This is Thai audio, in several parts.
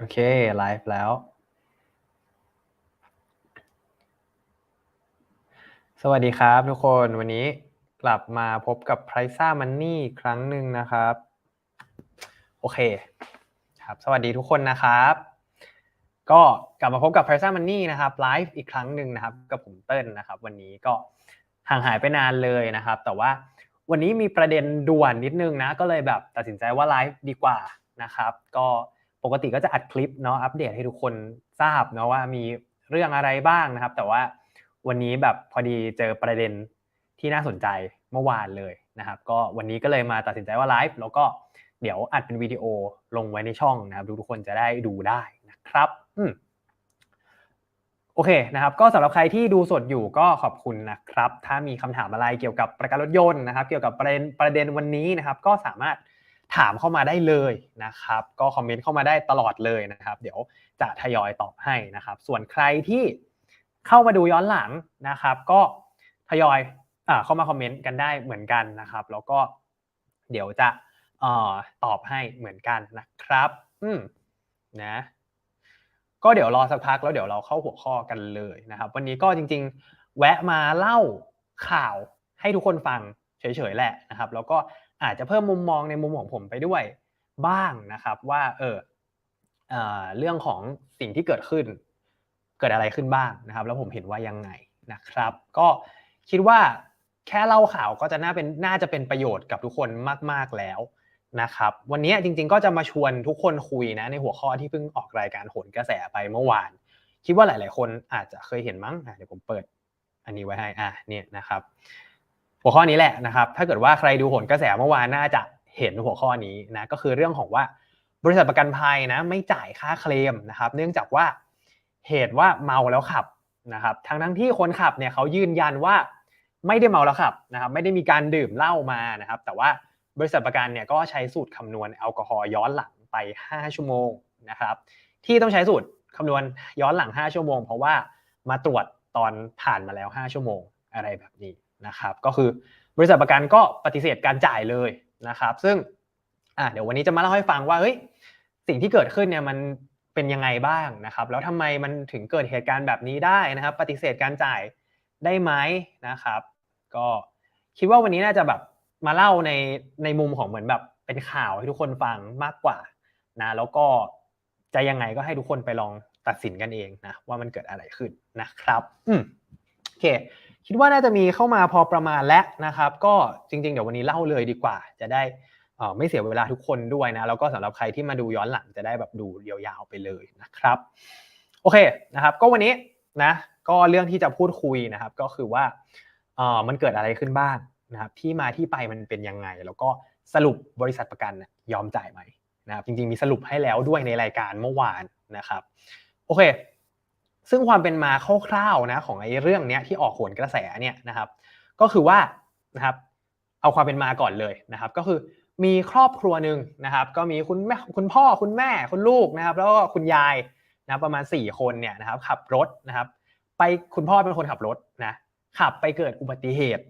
โอเค ไลฟ์แล้ว สวัสดีครับทุกคนวันนี้กลับมาพบกับ p r i c e Money อีกครั้งหนึ่งนะครับ โอเค ครับ สวัสดีทุกคนนะครับ ก็กลับมาพบกับ p r i c e Money นะครับไลฟ์อีกครั้งหนึ่งนะครับ กับผมเติ้ลนะครับ วันนี้ก็ห่างหายไปนานเลยนะครับ แต่ว่าวันนี้มีประเด็นด่วนนิดนึงนะ ก็เลยแบบตัดสินใจว่าไลฟ์ดีกว่านะครับ ก็ ปกติก็จะอัดคลิปเนาะอัปเดตให้ทุกคนทราบเนาะว่ามีเรื่องอะไรบ้างนะครับ แต่ว่าวันนี้แบบพอดีเจอประเด็นที่น่าสนใจเมื่อวานเลยนะครับ ก็วันนี้ก็เลยมาตัดสินใจว่าไลฟ์แล้วก็เดี๋ยวอัดเป็นวิดีโอลงไว้ในช่องนะครับทุกคนจะได้ดูได้นะครับอืมโอเคนะครับก็สำหรับใครที่ดูสดอยู่ก็ขอบคุณนะครับ ถ้ามีคำถามอะไรเกี่ยวกับประกันรถยนต์นะครับ เกี่ยวกับประเด็นประเด็นวันนี้นะครับ ก็สามารถ ถามเข้ามาได้เลยนะครับ ก็คอมเมนต์เข้ามาได้ตลอดเลยนะครับ เดี๋ยวจะทยอยตอบให้นะครับ ส่วนใครที่เข้ามาดูย้อนหลังนะครับ ก็ทยอยอเข้ามาคอมเมนต์กันได้เหมือนกันนะครับ แล้วก็เดี๋ยวจะออตอบให้เหมือนกันนะครับ อืมนะ ก็เดี๋ยวรอสักพักแล้วเดี๋ยวเราเข้าหัวข้อกันเลยนะครับ วันนี้ก็จริง ๆ แวะมาเล่าข่าวให้ทุกคนฟังเฉยๆแหละนะครับ แล้วก็ อาจจะเพิ่มมุมมองในมุมของผมไปด้วยบ้างนะครับว่าเออเรื่องของสิ่งที่เกิดขึ้น เกิดอะไรขึ้นบ้างนะครับ แล้วผมเห็นว่ายังไงนะครับ ก็คิดว่าแค่เล่าข่าวก็จะน่าเป็นน่าจะเป็นประโยชน์กับทุกคนมาก ๆแล้วนะครับ วันนี้จริง ๆ ก็จะมาชวนทุกคนคุยนะในหัวข้อที่เพิ่งออกรายการโหนกระแสไปเมื่อวาน คิดว่าหลาย ๆ คนอาจจะเคยเห็นมั้งเดี๋ยวผมเปิด อันนี้ไว้ให้อะเนี่ยนะครับ หัวข้อนี้แหละนะครับ ถ้าเกิดว่าใครดูโหนกระแสเมื่อวานน่าจะเห็นหัวข้อนี้นะก็คือเรื่องของว่าบริษัทประกันภัยนะไม่จ่ายค่าเคลมนะครับ เนื่องจากว่าเหตุว่าเมาแล้วขับนะครับทั้งทั้งที่คนขับเนี่ยเขายืนยันว่าไม่ได้เมาแล้วขับนะครับ ไม่ได้มีการดื่มเหล้ามานะครับ แต่ว่าบริษัทประกันเนี่ยก็ใช้สูตรคำนวณแอลกอฮอล์ย้อนหลังไป 5 ชั่วโมงนะครับ ที่ต้องใช้สูตรคำนวณย้อนหลัง 5 ชั่วโมง เพราะว่ามาตรวจตอนผ่านมาแล้ว 5 ชั่วโมงอะไรแบบนี้ นะครับก็คือบริษัทประกันก็ปฏิเสธการจ่ายเลยนะครับ ซึ่งอะเดี๋ยววันนี้จะมาเล่าให้ฟังว่าเฮ้ยสิ่งที่เกิดขึ้นเนี่ยมันเป็นยังไงบ้างนะครับ แล้วทำไมมันถึงเกิดเหตุการณ์แบบนี้ได้นะครับ ปฏิเสธการจ่ายได้ไหมนะครับ ก็คิดว่าวันนี้น่าจะแบบมาเล่าในในมุมของเหมือนแบบเป็นข่าวให้ทุกคนฟังมากกว่านะแล้วก็จะยังไงก็ให้ทุกคนไปลองตัดสินกันเองนะว่ามันเกิดอะไรขึ้นนะครับ อืมโอเค คิดว่าน่าจะมีเข้ามาพอประมาณแล้วนะครับ ก็จริงๆ เดี๋ยววันนี้เล่าเลยดีกว่า จะได้อ่อไม่เสียเวลาทุกคนด้วยนะ แล้วก็สำหรับใครที่มาดูย้อนหลังจะได้แบบดูยาวๆไปเลยนะครับ โอเคนะครับ ก็วันนี้นะก็เรื่องที่จะพูดคุยนะครับ ก็คือว่าเอ่อมันเกิดอะไรขึ้นบ้างนะครับ ที่มาที่ไปมันเป็นยังไง แล้วก็สรุปบริษัทประกันยอมจ่ายไหมนะครับ จริงๆมีสรุปให้แล้วด้วยในรายการเมื่อวานนะครับ โอเค ซึ่งความเป็นมาคร่าวๆนะของไอ้เรื่องเนี้ยที่ออกโหนกระแสเนี่ยนะครับ ก็คือว่านะครับเอาความเป็นมาก่อนเลยนะครับ ก็คือมีครอบครัวหนึ่งนะครับ ก็มีคุณแม่คุณพ่อคุณแม่คุณลูกนะครับ แล้วก็คุณยายนะประมาณ 4 คนเนี่ยนะครับ ขับรถนะครับ ไปคุณพ่อเป็นคนขับรถนะขับไปเกิดอุบัติเหตุ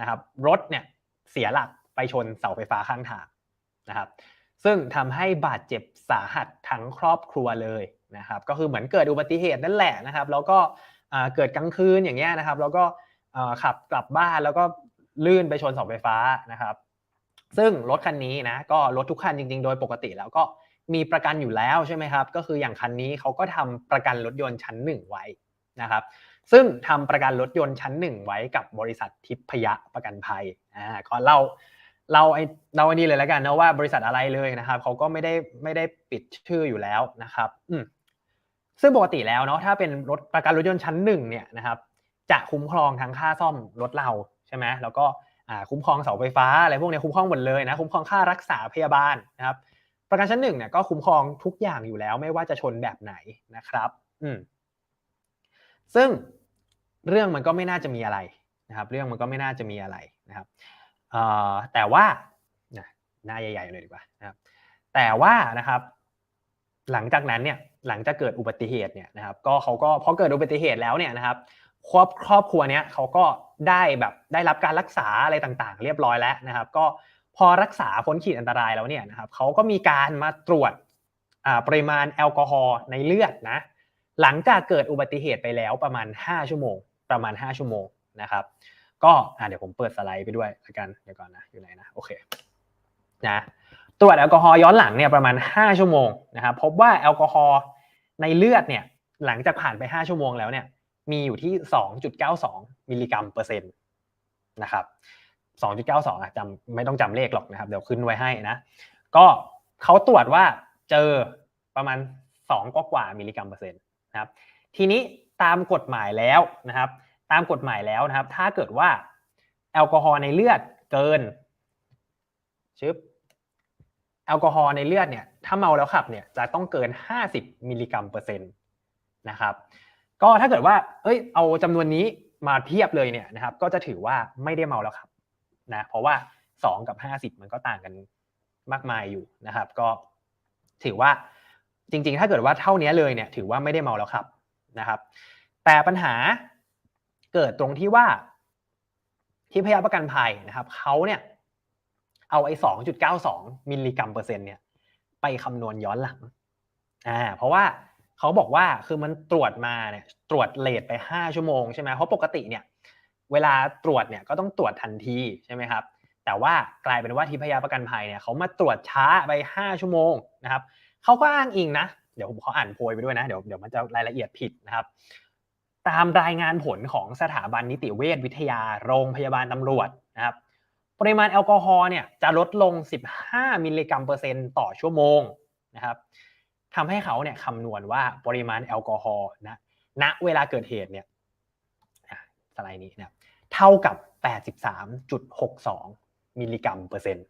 นะครับ รถเนี่ยเสียหลักไปชนเสาไฟฟ้าข้างทางนะครับ ซึ่งทำให้บาดเจ็บสาหัสทั้งครอบครัวเลย นะครับก็คือเหมือนเกิดอุบัติเหตุนั่นแหละนะครับ แล้วก็เกิดกลางคืนอย่างเงี้ยนะครับ แล้วก็ขับกลับบ้านแล้วก็ลื่นไปชนเสาไฟฟ้านะครับ ซึ่งรถคันนี้นะก็รถทุกคันจริง ๆ โดยปกติแล้วก็มีประกันอยู่แล้วใช่ไหมครับ ก็คืออย่างคันนี้เขาก็ทำประกันรถยนต์ชั้นหนึ่งไว้นะครับ ซึ่งทำประกันรถยนต์ชั้นหนึ่งไว้กับบริษัททิพยะประกันภัยอ่าก็เล่าเราไอเราอันนี้เลยแล้วกันนะว่าบริษัทอะไรเลยนะครับเขาก็ไม่ได้ไม่ได้ปิดชื่ออยู่แล้วนะครับ อืม ซึ่งปกติแล้วเนาะถ้าเป็นรถประกันรถยนต์ชั้นหนึ่งเนี่ยนะครับจะคุ้มครองทั้งค่าซ่อมรถเราใช่ไหมแล้วก็คุ้มครองเสาไฟฟ้าอะไรพวกนี้คุ้มครองหมดเลยนะคุ้มครองค่ารักษาพยาบาลนะครับประกันชั้นหนึ่งเนี่ยก็คุ้มครองทุกอย่างอยู่แล้ว ไม่ว่าจะชนแบบไหนนะครับอืมซึ่งเรื่องมันก็ไม่น่าจะมีอะไรนะครับ เรื่องมันก็ไม่น่าจะมีอะไรนะครับแต่ว่าหน้าใหญ่ๆเลยดีกว่านะครับแต่ว่านะครับ หลังจากนั้นเนี่ย หลังจากเกิดอุบัติเหตุเนี่ยนะครับก็เขาก็พอเกิดอุบัติเหตุแล้วเนี่ยนะครับครอบครอบครัวเนี้ยเขาก็ได้แบบได้รับการรักษาอะไรต่างๆ เรียบร้อยแล้วนะครับ ก็พอรักษาพ้นขีดอันตรายแล้วเนี่ยนะครับเขาก็มีการมาตรวจปริมาณแอลกอฮอล์ในเลือดนะหลังจากเกิดอุบัติเหตุไปแล้วประมาณ 5 ชั่วโมง ประมาณ 5 ชั่วโมงนะครับ ก็เดี๋ยวผมเปิดสไลด์ไปด้วยละกันเดี๋ยวก่อนนะอยู่ไหนนะโอเคนะ ตรวจแอลกอฮอล์ย้อนหลังเนี่ยประมาณ 5 ชั่วโมงนะครับพบว่าแอลกอฮอล์ในเลือดเนี่ยหลังจากผ่านไป 5 ชั่วโมงแล้วเนี่ยมีอยู่ที่ 2.92 มิลลิกรัมเปอร์เซ็นต์นะครับ 2.92อะจำไม่ต้องจำเลขหรอกนะครับ เดี๋ยวขึ้นไว้ให้นะ ก็เขาตรวจว่าเจอประมาณ 2กว่ากว่ามิลลิกรัมเปอร์เซ็นต์นะครับทีนี้ตามกฎหมายแล้วนะครับ ตามกฎหมายแล้วนะครับ ถ้าเกิดว่าแอลกอฮอล์ในเลือดเกินชึบ แอลกอฮอล์ในเลือดเนี่ยถ้าเมาแล้วขับเนี่ยจะต้องเกิน 50มิลลิกรัมเปอร์เซ็นต์นะครับก็ถ้าเกิดว่าเอ้ยเอาจำนวนนี้มาเทียบเลยเนี่ยนะครับก็จะถือว่าไม่ได้เมาแล้วขับนะเพราะว่า 2 กับ 50 มันก็ต่างกันมากมายอยู่นะครับ ก็ถือว่าจริงๆ ถ้าเกิดว่าเท่านี้เลยเนี่ยถือว่าไม่ได้เมาแล้วขับนะครับ แต่ปัญหาเกิดตรงที่ว่าที่พยาประกันภัยนะครับเขาเนี่ย เอาไอ้สองจุดเก้าสองมิลลิกรัมเปอร์เซ็นต์เนี่ยไปคำนวณย้อนหลังอ่าเพราะว่าเขาบอกว่าคือมันตรวจมาเนี่ยตรวจเลทไปห้าชั่วโมงใช่ไหมเพราะปกติเนี่ยเวลาตรวจเนี่ยก็ต้องตรวจทันทีใช่ไหมครับแต่ว่ากลายเป็นว่าที่พยาประกันภัยเนี่ยเขามาตรวจช้าไปห้าชั่วโมงนะครับเขาก็อ้างอิงนะ เดี๋ยวผมขออ่านโพยไปด้วยนะเดี๋ยวเดี๋ยวมันจะรายละเอียดผิดนะครับ ตามรายงานผลของสถาบันนิติเวชวิทยาโรงพยาบาลตำรวจนะครับ ปริมาณแอลกอฮอล์เนี่ยจะลดลง 15 มิลลิกรัมเปอร์เซ็นต์ต่อชั่วโมงนะครับทำให้เขาเนี่ยคำนวณว่าปริมาณแอลกอฮอล์นะณเวลาเกิดเหตุเนี่ยสไลด์นี้นะเท่ากับ 83.62 มิลลิกรัมเปอร์เซ็นต์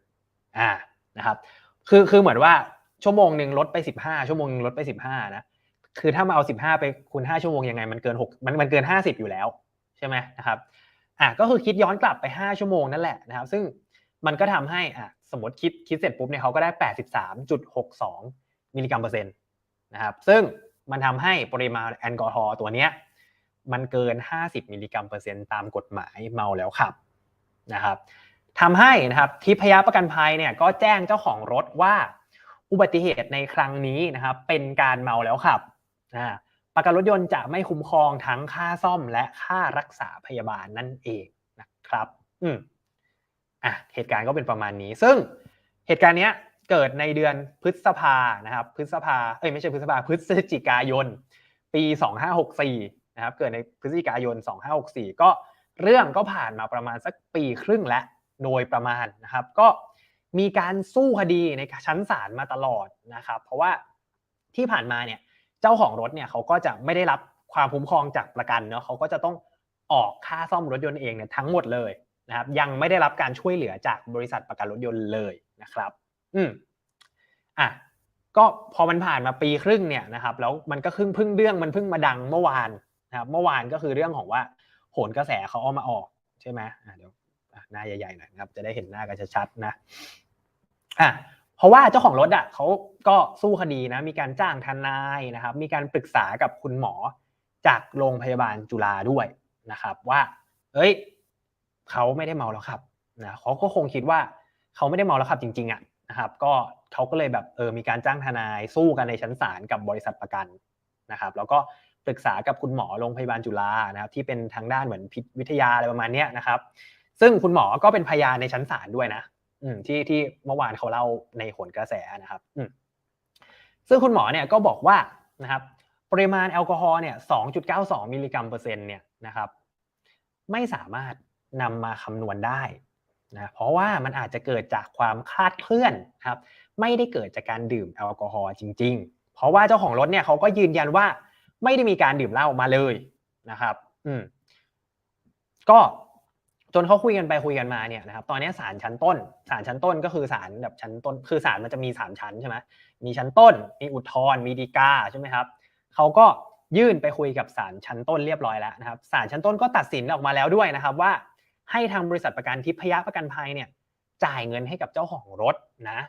อ่านะครับคือคือเหมือนว่าชั่วโมงหนึ่งลดไป 15 ชั่วโมงนึงลดไป 15นะคือถ้ามาเอา 15 ไปคูณ 5 ชั่วโมงยังไงมันเกิน6มันมันเกิน 50 อยู่แล้วใช่ไหมนะครับ อะก็คือคิดย้อนกลับไป 5 ชั่วโมงนั่นแหละนะครับ ซึ่งมันก็ทำให้อะสมมติคิดคิดเสร็จปุ๊บเนี่ยเขาก็ได้ 83.62 มิลลิกรัมเปอร์เซ็นต์นะครับ ซึ่งมันทำให้ปริมาณแอลกอฮอล์ตัวเนี้ยมันเกิน 50 มิลลิกรัมเปอร์เซ็นต์ตามกฎหมายเมาแล้วขับนะครับทำให้นะครับทิพยประกันภัยเนี่ยก็แจ้งเจ้าของรถว่าอุบัติเหตุในครั้งนี้นะครับเป็นการเมาแล้วขับ ประกันรถยนต์จะไม่คุ้มครองทั้งค่าซ่อมและค่ารักษาพยาบาลนั่นเองนะครับ อืมอะเหตุการณ์ก็เป็นประมาณนี้ ซึ่งเหตุการณ์เนี้ยเกิดในเดือนพฤษภานะครับ พฤษภาเอ้ยไม่ใช่พฤษภาพฤศจิกายน ปี 2564นะครับ เกิดในพฤศจิกายน 2564 ก็เรื่องก็ผ่านมาประมาณสักปีครึ่งแล้วโดยประมาณนะครับ ก็มีการสู้คดีในชั้นศาลมาตลอดนะครับ เพราะว่าที่ผ่านมาเนี่ย เจ้าของรถเนี่ยเขาก็จะไม่ได้รับความคุ้มครองจากประกันเนาะเขาก็จะต้องออกค่าซ่อมรถยนต์เองเนี่ยทั้งหมดเลยนะครับ ยังไม่ได้รับการช่วยเหลือจากบริษัทประกันรถยนต์เลยนะครับ อืมอะก็พอมันผ่านมาปีครึ่งเนี่ยนะครับ แล้วมันก็ครึ่งพึ่งเรื่องมันเพิ่งมาดังเมื่อวานนะครับเมื่อวานก็คือเรื่องของว่าโหนกระแสเขาเอามาออกใช่ไหมอะเดี๋ยวหน้าใหญ่ๆหน่อยครับ จะได้เห็นหน้ากันชัดๆนะอะ เพราะว่าเจ้าของรถอะเขาก็สู้คดีนะมีการจ้างทนายนะครับ มีการปรึกษากับคุณหมอจากโรงพยาบาลจุฬาด้วยนะครับ ว่าเอ้ยเขาไม่ได้เมาแล้วครับนะเขาก็คงคิดว่าเขาไม่ได้เมาแล้วครับจริงๆอะนะครับ ก็เขาก็เลยแบบเออมีการจ้างทนายสู้กันในชั้นศาลกับบริษัทประกันนะครับ แล้วก็ปรึกษากับคุณหมอโรงพยาบาลจุฬานะครับ ที่เป็นทางด้านเหมือนพิษวิทยาอะไรประมาณนี้นะครับ ซึ่งคุณหมอก็เป็นพยานในชั้นศาลด้วยนะ อืมที่ที่เมื่อวานเขาเล่าในโหนกระแสนะครับ อืมซึ่งคุณหมอเนี่ยก็บอกว่านะครับ ปริมาณแอลกอฮอล์เนี่ย 2.92 มิลลิกรัมเปอร์เซ็นต์เนี่ยนะครับ ไม่สามารถนำมาคำนวณได้นะเพราะว่ามันอาจจะเกิดจากความคลาดเคลื่อนครับ ไม่ได้เกิดจากการดื่มแอลกอฮอล์จริง ๆ เพราะว่าเจ้าของรถเนี่ยเขาก็ยืนยันว่า ไม่ได้มีการดื่มเหล้ามาเลยนะครับ อืมก็ จนเขาคุยกันไปคุยกันมาเนี่ยนะครับตอนนี้ศาลชั้นต้นศาลชั้นต้นก็คือศาลแบบชั้นต้น คือศาลมันจะมีสามชั้นใช่ไหมมีชั้นต้น มีอุทธรณ์มีฎีกาใช่ไหมครับเขาก็ยื่นไปคุยกับศาลชั้นต้นเรียบร้อยแล้วนะครับศาลชั้นต้นก็ตัดสินออกมาแล้วด้วยนะครับว่า ให้ทางบริษัทประกันทิพยประกันภัยเนี่ยจ่ายเงินให้กับเจ้าของรถนะ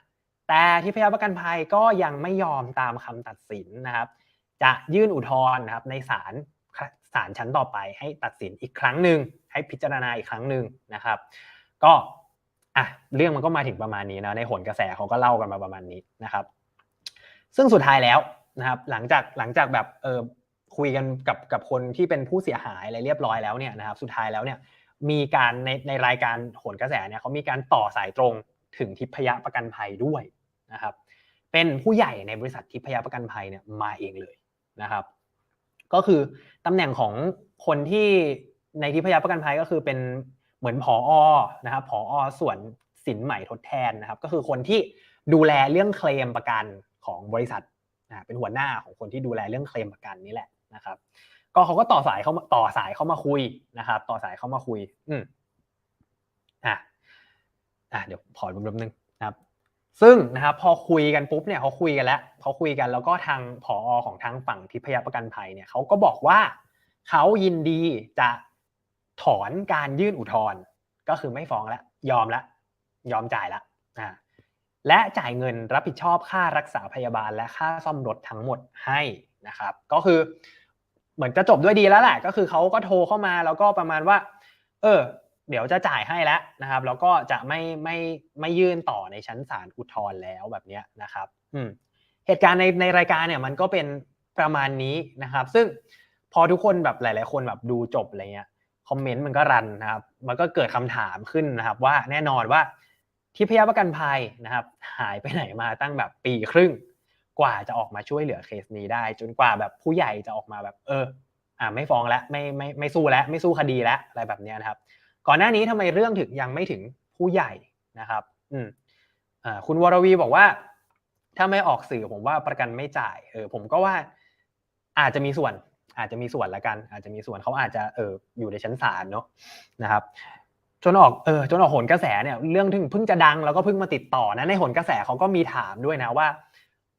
แต่ทิพยประกันภัยก็ยังไม่ยอมตามคำตัดสินนะครับ จะยื่นอุทธรณ์นะครับในศาล ศาลชั้นต่อไปให้ตัดสินอีกครั้งหนึ่งให้พิจารณาอีกครั้งหนึ่งนะครับ ก็อะเรื่องมันก็มาถึงประมาณนี้นะในหนกระแสเขาก็เล่ากันมาประมาณนี้นะครับ ซึ่งสุดท้ายแล้วนะครับหลังจากหลังจากแบบเออคุยกันกับกับคนที่เป็นผู้เสียหายอะไรเรียบร้อยแล้วเนี่ยนะครับ สุดท้ายแล้วเนี่ยมีการในในรายการโหนกระแสเนี่ยเขามีการต่อสายตรงถึงทิพยประกันภัยด้วยนะครับ เป็นผู้ใหญ่ในบริษัททิพยประกันภัยเนี่ยมาเองเลยนะครับ ก็คือตำแหน่งของคนที่ในทิพยาประกันภัยก็คือเป็นเหมือนผออนะครับผออส่วนสินใหม่ทดแทนนะครับ ก็คือคนที่ดูแลเรื่องเคลมประกันของบริษัทนะเป็นหัวหน้าของคนที่ดูแลเรื่องเคลมประกันนี่แหละนะครับ ก็เขาก็ต่อสายเขาต่อสายเข้ามาคุยนะครับ ต่อสายเข้ามาคุย อืมอะอะเดี๋ยวขอรวมๆนึงนะครับ ซึ่งนะครับพอคุยกันปุ๊บเนี่ยเขาคุยกันแล้วเขาคุยกันแล้วก็ทางผอของทางฝั่งทิพยประกันภัยเนี่ยเขาก็บอกว่าเขายินดีจะถอนการยื่นอุทธรณ์ก็คือไม่ฟ้องแล้วยอมแล้วยอมจ่ายแล้วอ่าและจ่ายเงินรับผิดชอบค่ารักษาพยาบาลและค่าซ่อมรถทั้งหมดให้นะครับ ก็คือเหมือนจะจบด้วยดีแล้วแหละก็คือเขาก็โทรเข้ามาแล้วก็ประมาณว่า เออ เดี๋ยวจะจ่ายให้แล้วนะครับ แล้วก็จะไม่ไม่ไม่ยื่นต่อในชั้นศาลอุทธรณ์แล้วแบบนี้นะครับอืมเหตุการณ์ในในรายการเนี่ยมันก็เป็นประมาณนี้นะครับ ซึ่งพอทุกคนแบบหลาย ๆ คนแบบดูจบอะไรเงี้ยคอมเมนต์มันก็รันนะครับ มันก็เกิดคำถามขึ้นนะครับ ว่าแน่นอนว่าที่พยาประกันภัยนะครับ หายไปไหนมาตั้งแบบปีครึ่ง กว่าจะออกมาช่วยเหลือเคสนี้ได้ จนกว่าแบบผู้ใหญ่จะออกมาแบบ เออ อ่าไม่ฟ้องแล้วไม่ไม่ไม่สู้แล้วไม่สู้คดีแล้วอะไรแบบเนี้ยนะครับ ก่อนหน้านี้ทำไมเรื่องถึงยังไม่ถึงผู้ใหญ่นะครับ อืมอ่าคุณวรวีบอกว่า ถ้าไม่ออกสื่อผมว่าประกันไม่จ่าย เออ ผมก็ว่าอาจจะมีส่วน อาจจะมีส่วนละกัน อาจจะมีส่วนเขาอาจจะเอออยู่ในชั้นศาลเนาะนะครับ จนออกเออจนออกโหนกระแสเนี่ยเรื่องถึงเพิ่งจะดังแล้วก็เพิ่งมาติดต่อนะในโหนกระแสเขาก็มีถามด้วยนะว่า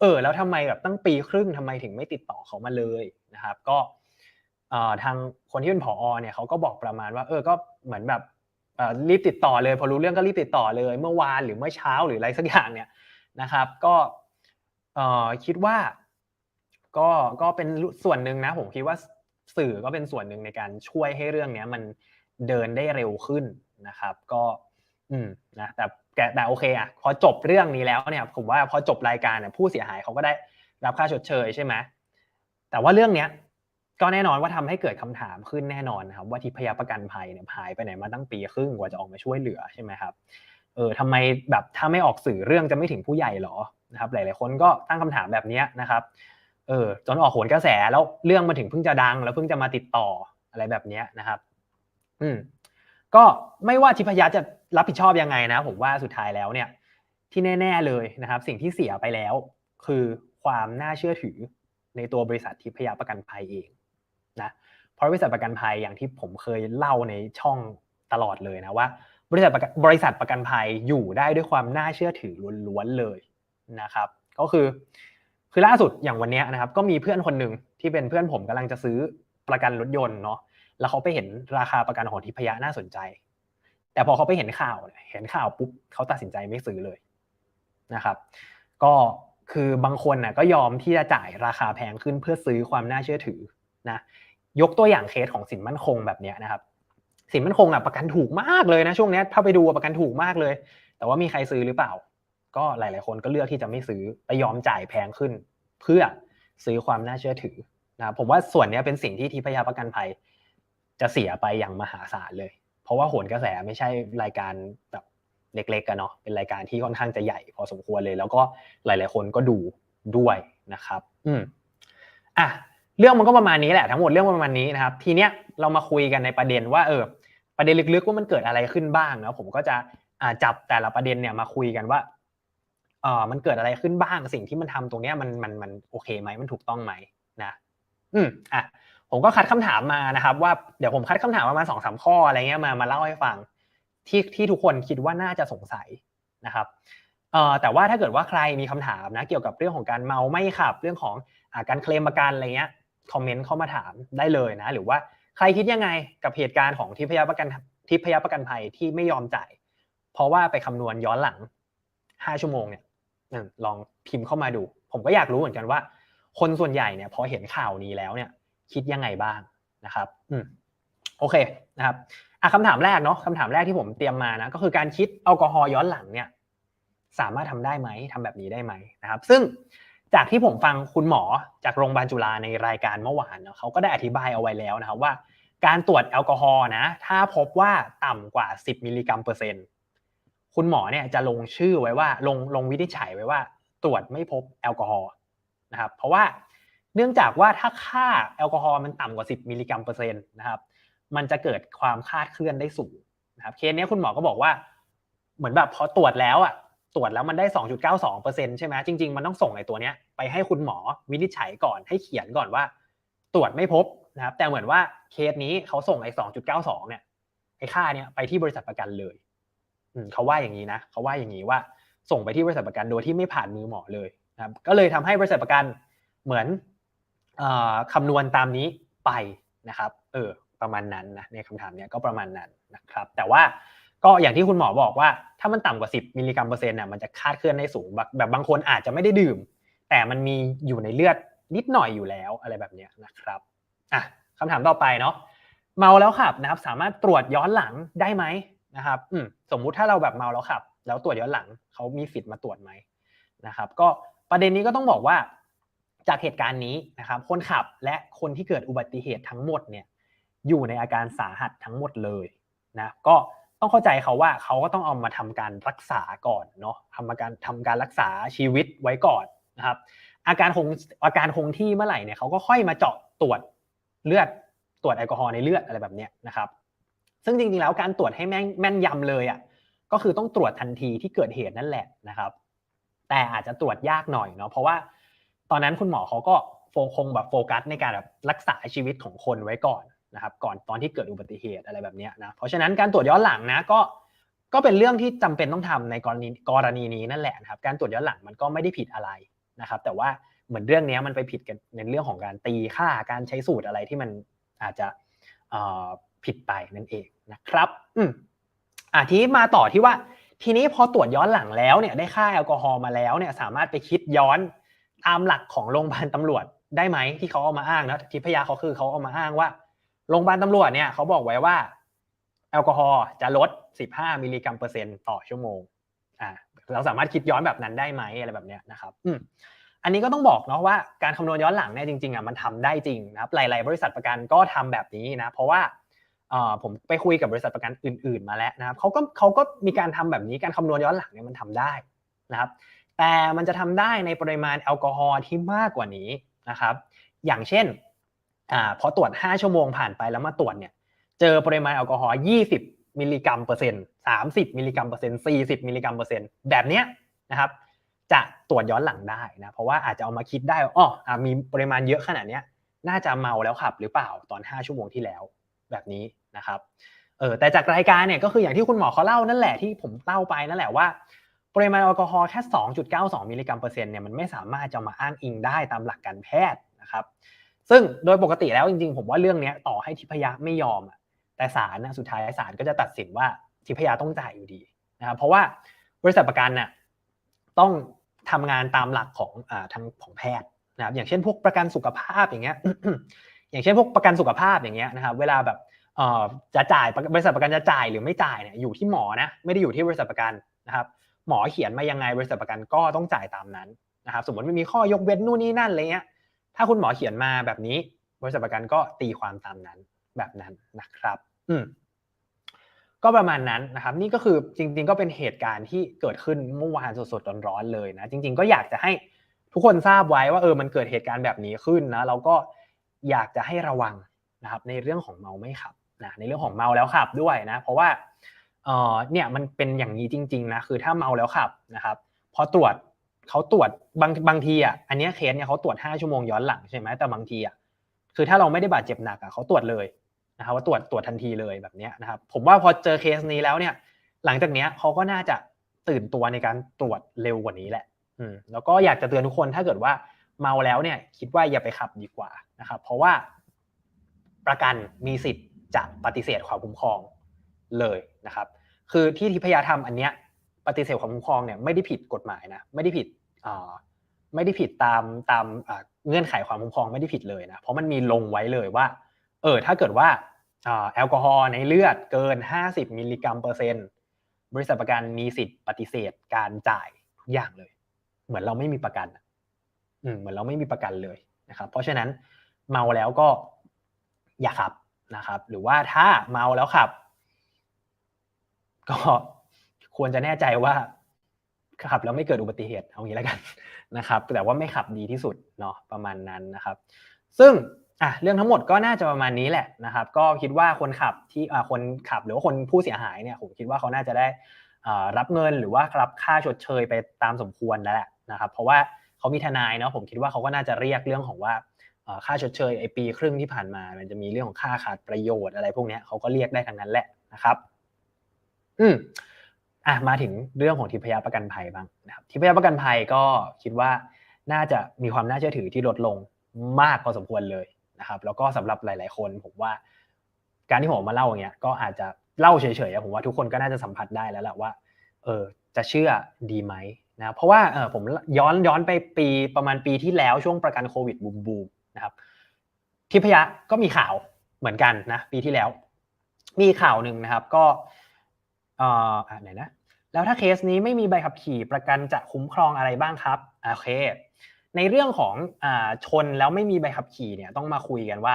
เออ แล้วทำไมแบบตั้งปีครึ่งทำไมถึงไม่ติดต่อเขามาเลยนะครับ ก็เทางคนที่เป็นผอเนี่ยเขาก็บอกประมาณว่าเออก็เหมือนแบบรีบติดต่อเลย พอรู้เรื่องก็รีบติดต่อเลย เมื่อวานหรือเมื่อเช้าหรืออะไรสักอย่างเนี่ยนะครับ ก็คิดว่าก็ก็เป็นส่วนหนึ่งนะผมคิดว่าสื่อก็เป็นส่วนหนึ่งในการช่วยให้เรื่องเนี้ยมันเดินได้เร็วขึ้นนะครับ ก็อืมนะแต่แต่โอเคอะพอจบเรื่องนี้แล้วเนี่ยผมว่าพอจบรายการเนี่ยผู้เสียหายเขาก็ได้รับค่าชดเชยใช่ไหมแต่ว่าเรื่องเนี้ย ก็แน่นอนว่าทำให้เกิดคำถามขึ้นแน่นอนนะครับว่าทิพยประกันภัยเนี่ยหายไปไหนมาตั้งปีครึ่งกว่าจะออกมาช่วยเหลือใช่ไหมครับเออทำไมแบบถ้าไม่ออกสื่อเรื่องจะไม่ถึงผู้ใหญ่หรอนะครับหลาย ๆ คนก็ตั้งคำถามแบบนี้นะครับเออจนออกโหนกระแสแล้วเรื่องมาถึงเพิ่งจะดัง แล้วเพิ่งจะมาติดต่ออะไรแบบนี้นะครับ อืมก็ไม่ว่าทิพยจะรับผิดชอบยังไงนะ ผมว่าสุดท้ายแล้วเนี่ย ที่แน่ ๆเลยนะครับ สิ่งที่เสียไปแล้ว คือความน่าเชื่อถือในตัวบริษัททิพยประกันภัยเอง นะเพราะบริษัทประกันภัยอย่างที่ผมเคยเล่าในช่องตลอดเลยนะว่า บริษัทบริษัทประกันภัยอยู่ได้ด้วยความน่าเชื่อถือล้วนๆเลยนะครับ ก็คือ คือล่าสุดอย่างวันนี้นะครับ ก็มีเพื่อนคนหนึ่งที่เป็นเพื่อนผมกำลังจะซื้อประกันรถยนต์เนาะแล้วเขาไปเห็นราคาประกันของทิพยน่าสนใจ แต่พอเขาไปเห็นข่าวเห็นข่าวปุ๊บเขาตัดสินใจไม่ซื้อเลยนะครับ ก็คือบางคนนะก็ยอมที่จะจ่ายราคาแพงขึ้นเพื่อซื้อความน่าเชื่อถือ นะยกตัวอย่างเคสของสินมั่นคงแบบนี้นะครับ สินมั่นคงอะประกันถูกมากเลยนะช่วงนี้ถ้าไปดูประกันถูกมากเลย แต่ว่ามีใครซื้อหรือเปล่า ก็หลาย ๆ คนก็เลือกที่จะไม่ซื้อไปยอมจ่ายแพงขึ้น เพื่อซื้อความน่าเชื่อถือนะผมว่าส่วนนี้เป็นสิ่งที่ทิพยาประกันภัย จะเสียไปอย่างมหาศาลเลย เพราะว่าโหนกระแสไม่ใช่รายการแบบเล็กๆกันเนาะเป็นรายการที่ค่อนข้างจะใหญ่ พอสมควรเลย แล้วก็หลาย ๆ คนก็ดูด้วยนะครับ อืมอะ เรื่องมันก็ประมาณนี้แหละทั้งหมดเรื่องประมาณนี้นะครับ ทีเนี้ยเรามาคุยกันในประเด็นว่าเออประเด็นลึกๆว่ามันเกิดอะไรขึ้นบ้างนะผมก็จะจับแต่ละประเด็นเนี่ยมาคุยกันว่าเออมันเกิดอะไรขึ้นบ้างสิ่งที่มันทำตรงเนี้ยมันมันมันโอเคไหมมันถูกต้องไหมนะอืมอะผมก็คัดคำถามมานะครับ ว่าเดี๋ยวผมคัดคำถามประมาณสองสามข้ออะไรเงี้ยมามาเล่าให้ฟังที่ที่ทุกคนคิดว่าน่าจะสงสัยนะครับเอ่อแต่ว่าถ้าเกิดว่าใครมีคำถามนะเกี่ยวกับเรื่องของการเมาไม่ขับเรื่องของอการเคลมประกันอะไรเงี้ย คอมเมนต์เข้ามาถามได้เลยนะ หรือว่าใครคิดยังไงกับเหตุการณ์ของทิพยประกันทิพยประกันภัยที่ไม่ยอมจ่าย เพราะว่าไปคำนวณย้อนหลังห้าชั่วโมงเนี่ยลองพิมพ์เข้ามาดู ผมก็อยากรู้เหมือนกันว่า คนส่วนใหญ่เนี่ยพอเห็นข่าวนี้แล้วเนี่ย คิดยังไงบ้างนะครับ อืมโอเคนะครับอะคำถามแรกเนาะคำถามแรกที่ผมเตรียมมานะก็คือการคิดแอลกอฮอล์ย้อนหลังเนี่ย สามารถทำได้ไหมทำแบบนี้ได้ไหมนะครับ ซึ่ง จากที่ผมฟังคุณหมอจากโรงพยาบาลจุฬาในรายการเมื่อวานเนาะเขาก็ได้อธิบายเอาไว้แล้วนะครับว่า การตรวจแอลกอฮอล์นะถ้าพบว่าต่ำกว่า 10 มิลลิกรัมเปอร์เซ็นต์คุณหมอเนี่ยจะลงชื่อไว้ว่าลงลงวินิจฉัยไว้ว่า ตรวจไม่พบแอลกอฮอล์นะครับเพราะว่าเนื่องจากว่าถ้าค่าแอลกอฮอล์มันต่ำกว่า 10 มิลลิกรัมเปอร์เซ็นต์นะครับมันจะเกิดความคลาดเคลื่อนได้สูงนะครับเคสนี้คุณหมอก็บอกว่า เหมือนแบบพอตรวจแล้วอะ ตรวจแล้วมันได้ 2.92%ใช่ไหมจริง ๆ มันต้องส่งไอ้ตัวเนี้ยไปให้คุณหมอวินิจฉัยก่อนให้เขียนก่อนว่า ตรวจไม่พบนะครับ แต่เหมือนว่าเคสนี้เขาส่งไอ้ 2.92 เนี่ยไอ้ค่าเนี้ยไปที่บริษัทประกันเลยเขาว่าอย่างนี้นะเขาว่าอย่างนี้ว่าส่งไปที่บริษัทประกันโดยที่ไม่ผ่านมือหมอเลยนะครับ ก็เลยทำให้บริษัทประกันเหมือนคำนวณตามนี้ไปนะครับ เออประมาณนั้นนะในคำถามเนี้ยก็ประมาณนั้นนะครับ แต่ว่า ก็อย่างที่คุณหมอบอกว่า ถ้ามันต่ำกว่า 10 มิลลิกรัมเปอร์เซ็นต์เนี่ยมันจะคาดเคลื่อนได้สูง แบบบางคนอาจจะไม่ได้ดื่ม แต่มันมีอยู่ในเลือดนิดหน่อยอยู่แล้วอะไรแบบนี้นะครับอะคำถามต่อไปเนาะเมาแล้วขับนะครับ สามารถตรวจย้อนหลังได้ไหมนะครับอืมสมมุติถ้าเราแบบเมาแล้วขับ แล้วตรวจย้อนหลังเขามีสิทธิ์มาตรวจไหมนะครับ ก็ประเด็นนี้ก็ต้องบอกว่า จากเหตุการณ์นี้นะครับ คนขับและคนที่เกิดอุบัติเหตุทั้งหมดเนี่ยอยู่ในอาการสาหัสทั้งหมดเลยนะก็ ต้องเข้าใจเขาว่าเขาก็ต้องเอามาทำการรักษาก่อนเนาะทำมาการทำการรักษาชีวิตไว้ก่อนนะครับ อาการคงอาการคงที่เมื่อไหร่เนี่ยเขาก็ค่อยมาเจาะตรวจเลือดตรวจแอลกอฮอล์ในเลือดอะไรแบบเนี้ยนะครับ ซึ่งจริงๆแล้วการตรวจให้แม่นแม่นยำเลยอะก็คือต้องตรวจทันทีที่เกิดเหตุนั่นแหละนะครับ แต่อาจจะตรวจยากหน่อยเนาะเพราะว่าตอนนั้นคุณหมอเขาก็โฟคงแบบโฟกัสในการแบบรักษาชีวิตของคนไว้ก่อน นะครับก่อนตอนที่เกิดอุบัติเหตุอะไรแบบนี้นะเพราะฉะนั้นการตรวจย้อนหลังนะก็ก็เป็นเรื่องที่จำเป็นต้องทำในกรณีกรณีนี้นั่นแหละนะครับการตรวจย้อนหลังมันก็ไม่ได้ผิดอะไรนะครับแต่ว่าเหมือนเรื่องนี้มันไปผิดกันในเรื่องของการตีค่าการใช้สูตรอะไรที่มันอาจจะผิดไปนั่นเองนะครับอืมอะทีมาต่อที่ว่า ทีนี้พอตรวจย้อนหลังแล้วเนี่ยได้ค่าแอลกอฮอล์มาแล้วเนี่ยสามารถไปคิดย้อนตามหลักของโรงพยาบาลตำรวจได้ไหมที่เขาเอามาอ้างนะทิพยาเขาคือเขาเอามาอ้างว่า โรงพยาบาลตำรวจเนี่ยเขาบอกไว้ว่า แอลกอฮอล์จะลด 15 มิลลิกรัมเปอร์เซ็นต์ต่อชั่วโมงอ่าเราสามารถคิดย้อนแบบนั้นได้ไหมอะไรแบบเนี้ยนะครับอืมอันนี้ก็ต้องบอกเนาะว่าการคำนวณย้อนหลังเนี่ยจริงๆอะมันทำได้จริงนะครับหลายๆ บริษัทประกันก็ทำแบบนี้นะ เพราะว่าเอ่อผมไปคุยกับบริษัทประกันอื่น ๆมาแล้วนะครับเขาก็เขาก็มีการทำแบบนี้การคำนวณย้อนหลังเนี่ยมันทำได้นะครับ แต่มันจะทำได้ในปริมาณแอลกอฮอล์ที่มากกว่านี้นะครับ อย่างเช่น อ่าพอตรวจ 5 ชั่วโมงผ่านไปแล้วมาตรวจเนี่ยเจอปริมาณแอลกอฮอล์ 20 มิลลิกรัมเปอร์เซ็นต์30 มิลลิกรัมเปอร์เซ็นต์40 มิลลิกรัมเปอร์เซ็นต์แบบเนี้ยนะครับจะตรวจย้อนหลังได้นะเพราะว่าอาจจะเอามาคิดได้อ๋อมีปริมาณเยอะขนาดเนี้ยน่าจะเมาแล้วขับหรือเปล่าตอน 5 ชั่วโมงที่แล้วแบบนี้นะครับเออแต่จากรายการเนี่ยก็คืออย่างที่คุณหมอเขาเล่านั่นแหละที่ผมเล่าไปนั่นแหละว่าปริมาณแอลกอฮอล์แค่ 2.92 มิลลิกรัมเปอร์เซ็นต์เนี่ยมันไม่สามารถจะมาอ้างอิงได้ตามหลักการแพทย์นะครับ ซึ่งโดยปกติแล้วจริงๆ ผมว่าเรื่องนี้ต่อให้ทิพยะไม่ยอมแต่ศาลนะสุดท้ายศาลก็จะตัดสินว่าทิพยะต้องจ่ายอยู่ดีนะครับเพราะว่าบริษัทประกันน่ะต้องทำงานตามหลักของอทางของแพทย์นะครับอย่างเช่นพวกประกันสุขภาพอย่างเงี้ยอย่างเช่นพวกประกันสุขภาพอย่างเงี้ยนะครับเวลาแบบจะจ่ายบริษัทประกันจะจ่ายหรือไม่จ่ายเนี่ยอยู่ที่หมอนะไม่ได้อยู่ที่บริษัทประกันนะครับหมอเขียนมายังไงบริษัทประกันก็ต้องจ่ายตามนั้นนะครับสมมติไม่มีข้อยกเว้นนู่นนี่นั่นอะไรเงี้ย ถ้าคุณหมอเขียนมาแบบนี้ บริษัทประกันก็ตีความตามนั้นแบบนั้นนะครับ อืมก็ประมาณนั้นนะครับ นี่ก็คือจริง ๆ ก็เป็นเหตุการณ์ที่เกิดขึ้นเมื่อวานสดๆร้อนๆเลยนะ จริง ๆ ก็อยากจะให้ทุกคนทราบไว้ว่าเออมันเกิดเหตุการณ์แบบนี้ขึ้นนะเราก็อยากจะให้ระวังนะครับ ในเรื่องของเมาไม่ขับนะในเรื่องของเมาแล้วขับด้วยนะ เพราะว่าเออเนี่ยมันเป็นอย่างนี้จริง ๆ นะคือถ้าเมาแล้วขับนะครับพอตรวจ เขาตรวจบางบางทีอะอันนี้เคสเนี่ยเขาตรวจ 5 ชั่วโมงย้อนหลังใช่ไหมแต่บางทีอะคือถ้าเราไม่ได้บาดเจ็บหนักอะเขาตรวจเลยนะครับว่าตรวจตรวจทันทีเลยแบบนี้นะครับผมว่าพอเจอเคสนี้แล้วเนี่ย หลังจากนี้เขาก็น่าจะตื่นตัวในการตรวจเร็วกว่านี้แหละอืมแล้วก็อยากจะเตือนทุกคนถ้าเกิดว่าเมาแล้วเนี่ยคิดว่าอย่าไปขับดีกว่านะครับเพราะว่าประกันมีสิทธิ์จะปฏิเสธความคุ้มครองเลยนะครับ คือที่ทิพยาทำอันเนี้ยปฏิเสธความคุ้มครองเนี่ยไม่ได้ผิดกฎหมายนะไม่ได้ผิด ไม่ได้ผิดตามตามเงื่อนไขความคุ้มครองไม่ได้ผิดเลยนะเพราะมันมีลงไว้เลยว่า เออถ้าเกิดว่าแอลกอฮอล์ในเลือดเกิน 50 มิลลิกรัมเปอร์เซ็นต์บริษัทประกันมีสิทธิ์ปฏิเสธการจ่ายทุกอย่างเลย เหมือนเราไม่มีประกันอืมเหมือนเราไม่มีประกันเลยนะครับ เพราะฉะนั้นเมาแล้วก็อย่าขับนะครับ หรือว่าถ้าเมาแล้วขับ ก็ควรจะแน่ใจว่า ขับแล้วไม่เกิดอุบัติเหตุเอางี้แล้วกันนะครับแต่ว่าไม่ขับดีที่สุดเนาะประมาณนั้นนะครับ ซึ่งอะเรื่องทั้งหมดก็น่าจะประมาณนี้แหละนะครับ ก็คิดว่าคนขับที่อ่าคนขับหรือว่าคนผู้เสียหายเนี่ยผมคิดว่าเขาน่าจะได้รับเงินหรือว่ารับค่าชดเชยไปตามสมควรแล้วแหละนะครับเพราะว่าเขามีทนายเนาะผมคิดว่าเขาก็น่าจะเรียกเรื่องของว่าค่าชดเชยไอปีครึ่งที่ผ่านมา มันจะมีเรื่องของค่าขาดประโยชน์อะไรพวกนี้เขาก็เรียกได้ทั้งนั้นแหละนะครับ อืม อะมาถึงเรื่องของทิพยประกันภัยบ้างนะครับทิพยประกันภัยก็คิดว่าน่าจะมีความน่าเชื่อถือที่ลดลงมากพอสมควรเลยนะครับแล้วก็สำหรับหลาย ๆ คนผมว่าการที่ผมมาเล่าอย่างเงี้ยก็อาจจะเล่าเฉยๆผมว่าทุกคนก็น่าจะสัมผัสได้แล้วแหละว่าเออจะเชื่อดีไหมนะเพราะว่าเออผมย้อนย้อนไปปีประมาณปีที่แล้วช่วงประกันโควิดบูมบูมนะครับทิพยะก็มีข่าวเหมือนกันนะปีที่แล้ว มีข่าวหนึ่งนะครับ ก็ เอ่อไหนนะแล้วถ้าเคสนี้ไม่มีใบขับขี่ประกันจะคุ้มครองอะไรบ้างครับโอเค ในเรื่องของอ่าชนแล้วไม่มีใบขับขี่เนี่ยต้องมาคุยกันว่า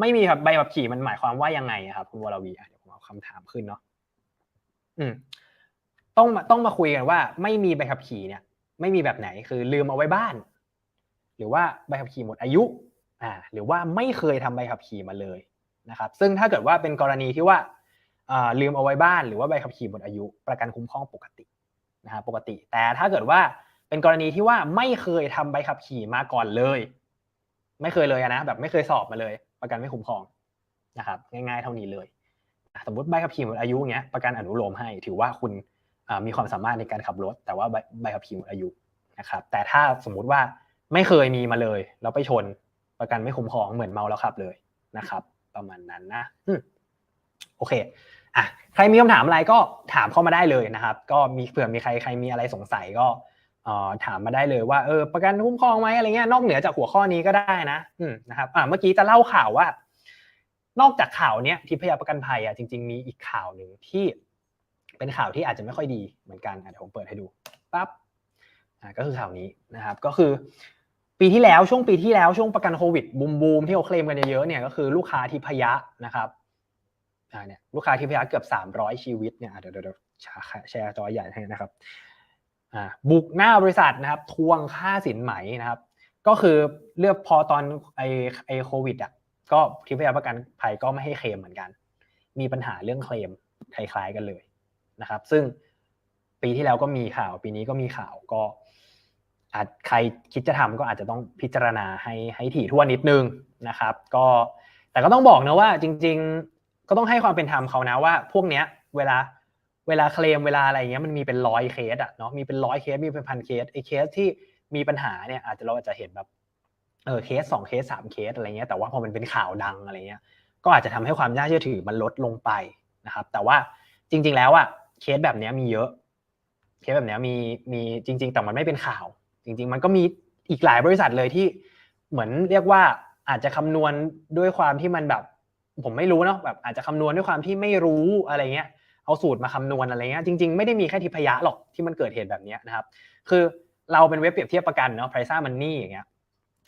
ไม่มีใบขับขี่มันหมายความว่ายังไงครับคุณวรวีเดี๋ยวผมเอาคำถามขึ้นเนาะอืมต้องมาต้องมาคุยกันว่า ไม่มีใบขับขี่เนี่ย ไม่มีแบบไหนคือลืมเอาไว้บ้าน หรือว่าใบขับขี่หมดอายุอ่าหรือว่าไม่เคยทำใบขับขี่มาเลยนะครับ ซึ่งถ้าเกิดว่าเป็นกรณีที่ว่า ลืมเอาไว้บ้านหรือว่าใบขับขี่หมดอายุ ประกันคุ้มครองปกตินะครับปกติ แต่ถ้าเกิดว่าเป็นกรณีที่ว่าไม่เคยทำใบขับขี่มาก่อนเลย ไม่เคยเลยนะแบบไม่เคยสอบมาเลย ประกันไม่คุ้มครองนะครับง่ายๆเท่านี้เลยสมมติใบขับขี่หมดอายุเงี้ยประกันอนุโลมให้ ถือว่าคุณมีความสามารถในการขับรถ แต่ว่าใบขับขี่หมดอายุนะครับแต่ถ้าสมมุติว่าไม่เคยมีมาเลย แล้วไปชนประกันไม่คุ้มครองเหมือนเมาแล้วขับเลยนะครับ ประมาณนั้นนะ โอเคอะใครมีคำถามอะไรก็ถามเข้ามาได้เลยนะครับ ก็มีเผื่อมีใครใครมีอะไรสงสัยก็ถามมาได้เลยว่าเออประกันคุ้มครองไหมอะไรเงี้ยนอกเหนือจากหัวข้อนี้ก็ได้นะอืมนะครับอ่าเมื่อกี้จะเล่าข่าวว่า นอกจากข่าวเนี้ยที่พยาประกันภัยอะจริง ๆ มีอีกข่าวหนึ่งที่เป็นข่าวที่อาจจะไม่ค่อยดีเหมือนกันเดี๋ยวผมเปิดให้ดูปั๊บอ่าก็คือข่าวนี้นะครับ ก็คือ ปีที่แล้วช่วงปีที่แล้วช่วงประกันโควิดบูมบูมที่เขาเคลมกันเยอะๆเนี่ยก็คือลูกค้าที่พยะนะครับ เนี่ยลูกค้าที่พยะเกือบ 300 ชีวิตเนี่ยเดี๋ยวเดี๋ยวแชร์จอใหญ่ให้นะครับบุกหน้าบริษัทนะครับทวงค่าสินไหมนะครับ ก็คือเลือกพอตอนไอไอโควิดอะก็ที่พยาประกันภัยก็ไม่ให้เคลมเหมือนกัน มีปัญหาเรื่องเคลมคล้ายๆกันเลยนะครับ ซึ่งปีที่แล้วก็มีข่าวปีนี้ก็มีข่าวก็อาจใครคิดจะทำก็อาจจะต้องพิจารณาให้ให้ถี่ถ้วนนิดนึงนะครับ ก็แต่ก็ต้องบอกนะว่าจริง ก็ต้องให้ความเป็นธรรมเขานะว่า พวกเนี้ย เวลาเวลาเคลมเวลาอะไรเงี้ยมันมีเป็นร้อยเคสอะเนาะมีเป็นร้อยเคสมีเป็นพันเคสไอ้เคสที่มีปัญหาเนี่ยอาจจะเราอาจจะเห็นแบบเออเคสสองเคสสามเคสอะไรเงี้ยแต่ว่าพอมันเป็นข่าวดังอะไรเงี้ยก็อาจจะทำให้ความน่าเชื่อถือมันลดลงไปนะครับ แต่ว่าจริง ๆ แล้วอะเคสแบบนี้มีเยอะ เคสแบบนี้มีมีจริง ๆ แต่มันไม่เป็นข่าว จริง ๆ มันก็มีอีกหลายบริษัทเลยที่เหมือนเรียกว่าอาจจะคำนวณด้วยความที่มันแบบ ผมไม่รู้เนาะแบบอาจจะคำนวณด้วยความที่ไม่รู้อะไรเงี้ยเอาสูตรมาคำนวณอะไรเงี้ยจริงๆไม่ได้มีแค่ทิพยะหรอกที่มันเกิดเหตุแบบนี้นะครับ คือเราเป็นเว็บเปรียบเทียบประกันเนาะ Price Money อย่างเงี้ย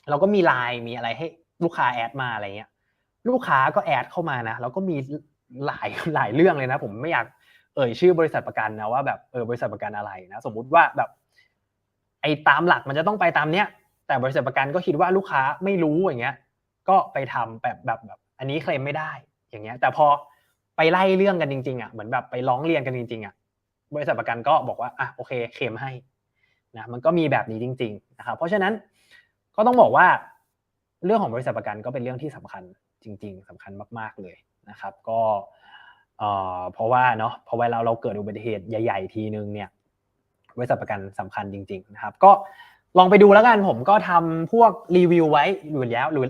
เราก็มีไลน์มีอะไรให้ลูกค้าแอดมาอะไรเงี้ยลูกค้าก็แอดเข้ามานะแล้วก็มีหลายหลายเรื่องเลยนะ ผมไม่อยากเอ่ยชื่อบริษัทประกันนะว่าแบบเออบริษัทประกันอะไรนะสมมุติว่าแบบไอ้ตามหลักมันจะต้องไปตามเนี้ยแต่บริษัทประกันก็คิดว่าลูกค้าไม่รู้อย่างเงี้ย ก็ไปทำแบบแบบแบบ อันนี้เคลมไม่ได้อย่างเงี้ย แต่พอไปไล่เรื่องกันจริงๆอะเหมือนแบบไปร้องเรียนกันจริงๆอะบริษัทประกันก็บอกว่าอะโอเคเคลมให้นะมันก็มีแบบนี้จริงๆนะครับเพราะฉะนั้นก็ต้องบอกว่าเรื่องของบริษัทประกันก็เป็นเรื่องที่สำคัญจริง ๆสำคัญมาก ๆเลยนะครับ ก็เพราะว่าเนาะพอเวลาเราเกิดอุบัติเหตุใหญ่ ๆ ทีนึงเนี่ยบริษัทประกันสำคัญจริง ๆ นะครับ ก็ลองไปดูแล้วกันผมก็ทำพวกรีวิวไว้อยู่แล้วหรือ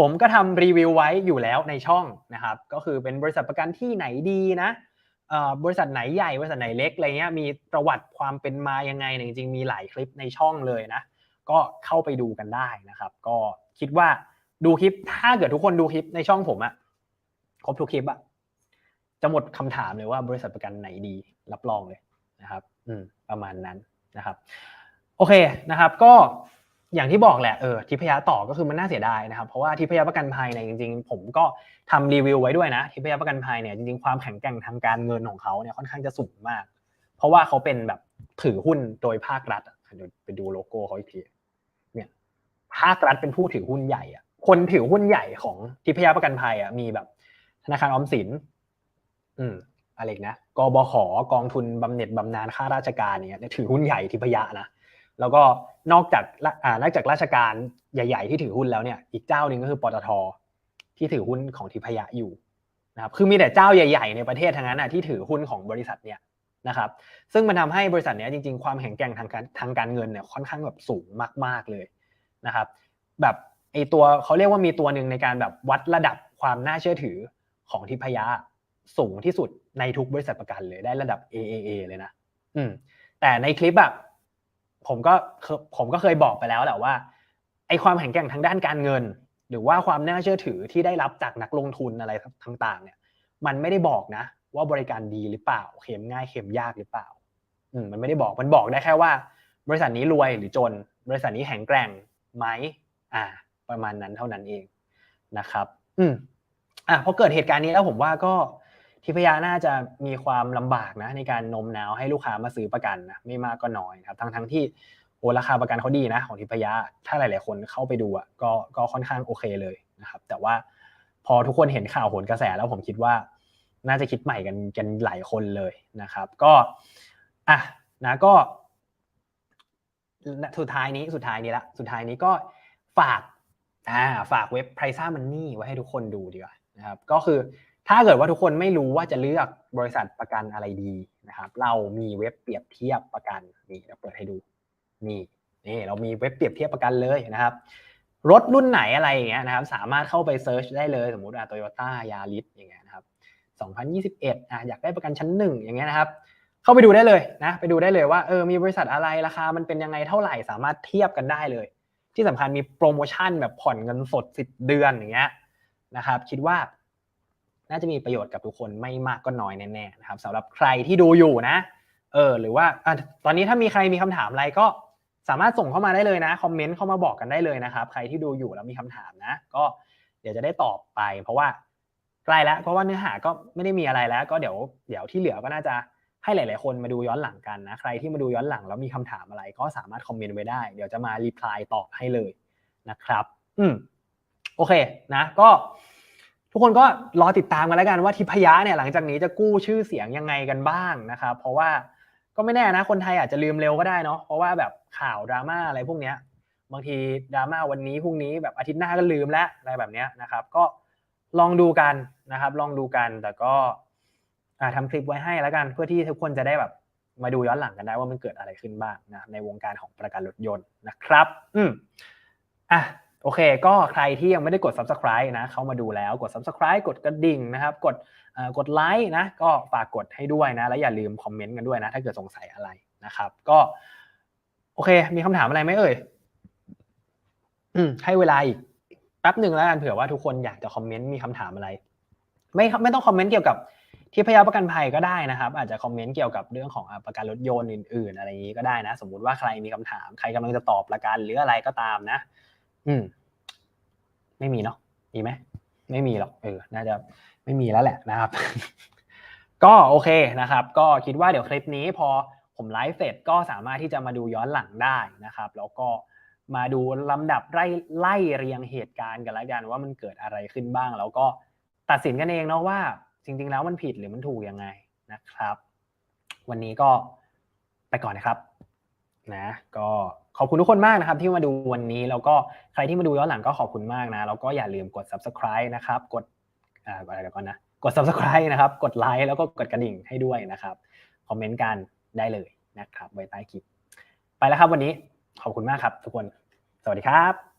ผมก็ทำรีวิวไว้อยู่แล้วในช่องนะครับ ก็คือเป็นบริษัทประกันที่ไหนดีนะบริษัทไหนใหญ่บริษัทไหนเล็กอะไรเงี้ยมีประวัติความเป็นมายังไงจริงๆมีหลายคลิปในช่องเลยนะ ก็เข้าไปดูกันได้นะครับ ก็คิดว่าดูคลิปถ้าเกิดทุกคนดูคลิปในช่องผมอะครบทุกคลิปอะจะหมดคำถามเลยว่าบริษัทประกันไหนดีรับรองเลยนะครับ อืมประมาณนั้นนะครับ โอเคนะครับ ก็ อย่างที่บอกแหละเออทิพยะต่อก็คือมันน่าเสียดายนะครับเพราะว่าทิพยะประกันภัยเนี่ยจริง ๆ ผมก็ทำรีวิวไว้ด้วยนะทิพยะประกันภัยเนี่ยจริงๆความแข็งแกร่งทางการเงินของเขาเนี่ยค่อนข้างจะสูงมาก เพราะว่าเขาเป็นแบบถือหุ้นโดยภาครัฐอะเดี๋ยวไปดูโลโก้เขาอีกทีเนี่ยภาครัฐเป็นผู้ถือหุ้นใหญ่อะคนถือหุ้นใหญ่ของทิพยะประกันภัยอะมีแบบธนาคารออมสิน อืมอะไรนะกบขกองทุนบำเหน็จบำนาญข้าราชการเนี่ยถือหุ้นใหญ่ทิพยะนะ แล้วก็นอกจากอ่านอกจากราชการใหญ่ ๆ ที่ถือหุ้นแล้วเนี่ย อีกเจ้าหนึ่งก็คือปตทที่ถือหุ้นของทิพยะอยู่นะครับคือมีแต่เจ้าใหญ่ ๆ ในประเทศทั้งนั้นนะที่ถือหุ้นของบริษัทเนี่ยนะครับซึ่งมันทาให้บริษัทเนี้ยจริง ๆ ความแข็งแกร่งทางการทางการเงินเนี่ยค่อนข้างแบบสูงมาก ๆเลยนะครับแบบไอตัวเขาเรียกว่ามีตัวหนึ่งในการแบบวัดระดับความน่าเชื่อถือของทิพยะสูงที่สุดในทุกบริษัทประกันเลยได้ระดับ AAA เลยนะ อืม แต่ในคลิปอะ ผมก็ผมก็เคยบอกไปแล้วแหละว่าไอความแข็งแกร่งทางด้านการเงิน หรือว่าความน่าเชื่อถือที่ได้รับจากนักลงทุนอะไรต่าง ๆ เนี่ย มันไม่ได้บอกนะ ว่าบริการดีหรือเปล่าเข็มง่ายเข็มยากหรือเปล่า อืมมันไม่ได้บอกมันบอกได้แค่ว่า บริษัทนี้รวยหรือจน บริษัทนี้แข็งแกร่งไหมอ่า ประมาณนั้นเท่านั้นเองนะครับ อืมอะพอเกิดเหตุการณ์นี้แล้วผมว่าก็ ทิพยาน่าจะมีความลำบากนะในการโน้มน้าวให้ลูกค้ามาซื้อประกันนะไม่มากก็น้อยครับทั้งทั้งที่โอราคาประกันเขาดีนะ ของทิพยาถ้าหลาย ๆ คนเข้าไปดูอะก็ก็ค่อนข้างโอเคเลยนะครับแต่ว่าพอทุกคนเห็นข่าวโหนกระแสแล้วผมคิดว่า น่าจะคิดใหม่กันกันหลายคนเลยนะครับ ก็อะนะก็สุดท้ายนี้สุดท้ายนี้ละสุดท้ายนี้ก็ฝากอ่าฝากเว็บ p r i c e Money ไว้ให้ทุกคนดูดีกว่านะครับก็คือ ถ้าเกิดว่าทุกคนไม่รู้ว่าจะเลือกบริษัทประกันอะไรดีนะครับ เรามีเว็บเปรียบเทียบประกันนี่เราเปิดให้ดูนี่นี่เรามีเว็บเปรียบเทียบประกันเลยนะครับ รถรุ่นไหนอะไรอย่างเงี้ยนะครับ สามารถเข้าไปเซิร์ชได้เลยสมมุติอะโตโยต้ายาริสอย่างเงี้ยนะครับ2021อะอยากได้ประกันชั้นหนึ่งอย่างเงี้ยนะครับ เข้าไปดูได้เลยนะ ไปดูได้เลยว่าเออมีบริษัทอะไรราคา มันเป็นยังไงเท่าไหร่สามารถเทียบกันได้เลย ที่สำคัญมีโปรโมชั่นแบบผ่อนเงินสด10เดือนอย่างเงี้ยนะครับ คิดว่า น่าจะมีประโยชน์กับทุกคนไม่มากก็น้อยแน่ๆนะครับสำหรับใครที่ดูอยู่นะ เออ หรือว่าอตอนนี้ถ้ามีใครมีคำถามอะไรก็สามารถส่งเข้ามาได้เลยนะคอมเมนต์เข้ามาบอกกันได้เลยนะครับ ใครที่ดูอยู่แล้วมีคำถามนะ ก็เดี๋ยวจะได้ตอบไป เพราะว่าใกล้แล้วเพราะว่าเนื้อหาก็ไม่ได้มีอะไรแล้ว ก็เดี๋ยวเดี๋ยวที่เหลือก็น่าจะให้หลาย ๆ คนมาดูย้อนหลังกันนะ ใครที่มาดูย้อนหลังแล้วมีคำถามอะไร ก็สามารถคอมเมนต์ไว้ได้ เดี๋ยวจะมารีプライตอบให้เลยนะครับ อืมโอเคนะ ก็ ทุกคนก็รอติดตามกันแล้วกันว่าทิพยะเนี่ยหลังจากนี้จะกู้ชื่อเสียงยังไงกันบ้างนะครับ เพราะว่าก็ไม่แน่นะคนไทยอาจจะลืมเร็วก็ได้เนาะเพราะว่าแบบข่าวดราม่าอะไรพวกเนี้ยบางทีดราม่าวันนี้พรุ่งนี้แบบอาทิตย์หน้าก็ลืมแล้วอะไรแบบเนี้ยนะครับ ก็ลองดูกันนะครับ ลองดูกันแต่ก็ทำคลิปไว้ให้แล้วกัน เพื่อที่ทุกคนจะได้แบบมาดูย้อนหลังกันได้ว่ามันเกิดอะไรขึ้นบ้างนะในวงการของประกันรถยนต์นะครับ อืมอะ โอเค ก็ใครที่ยังไม่ได้กด subscribe นะ เข้ามาดูแล้วกด subscribe กดกระดิ่งนะครับ กดกดไลค์นะ ก็ฝากกดให้ด้วยนะ แล้วอย่าลืมคอมเมนต์กันด้วยนะ ถ้าเกิดสงสัยอะไรนะครับ ก็ โอเค มีคำถามอะไรไหมเอ่ยให้เวลาอีกแป๊บหนึ่งแล้วกันเผื่อว่าทุกคนอยากจะคอมเมนต์มีคำถามอะไร ไม่ไม่ต้องคอมเมนต์เกี่ยวกับที่พยาประกันภัยก็ได้นะครับ อาจจะคอมเมนต์เกี่ยวกับเรื่องของประกันรถยนต์อื่น ๆ อะไรอย่างนี้ก็ได้นะ สมมุติว่าใครมีคำถาม ใครกำลังจะตอบประกันหรืออะไรก็ตามนะ อืม ไม่มีเนาะมีไหมไม่มีหรอกเออ น่าจะไม่มีแล้วแหละนะครับ ก็โอเคนะครับ ก็คิดว่าเดี๋ยวคลิปนี้พอผมไลฟ์เสร็จก็สามารถที่จะมาดูย้อนหลังได้นะครับ แล้วก็มาดูลำดับไล่ไล่เรียงเหตุการณ์กันแล้วกันว่ามันเกิดอะไรขึ้นบ้าง แล้วก็ตัดสินกันเองเนาะว่า จริง ๆ แล้วมันผิดหรือมันถูกยังไงนะครับ วันนี้ก็ไปก่อนนะครับ นะ ก็ ขอบคุณทุกคนมากนะครับ ที่มาดูวันนี้แล้วก็ใครที่มาดูย้อนหลังก็ขอบคุณมากนะแล้วก็อย่าลืมกด subscribe นะครับ กดอ่าอะไรก่อนนะกด subscribe นะครับ กดไลค์แล้วก็กดกระดิ่งให้ด้วยนะครับคอมเมนต์กันได้เลยนะครับไว้ใต้คลิป ไปแล้วครับวันนี้ขอบคุณมากครับทุกคน สวัสดีครับ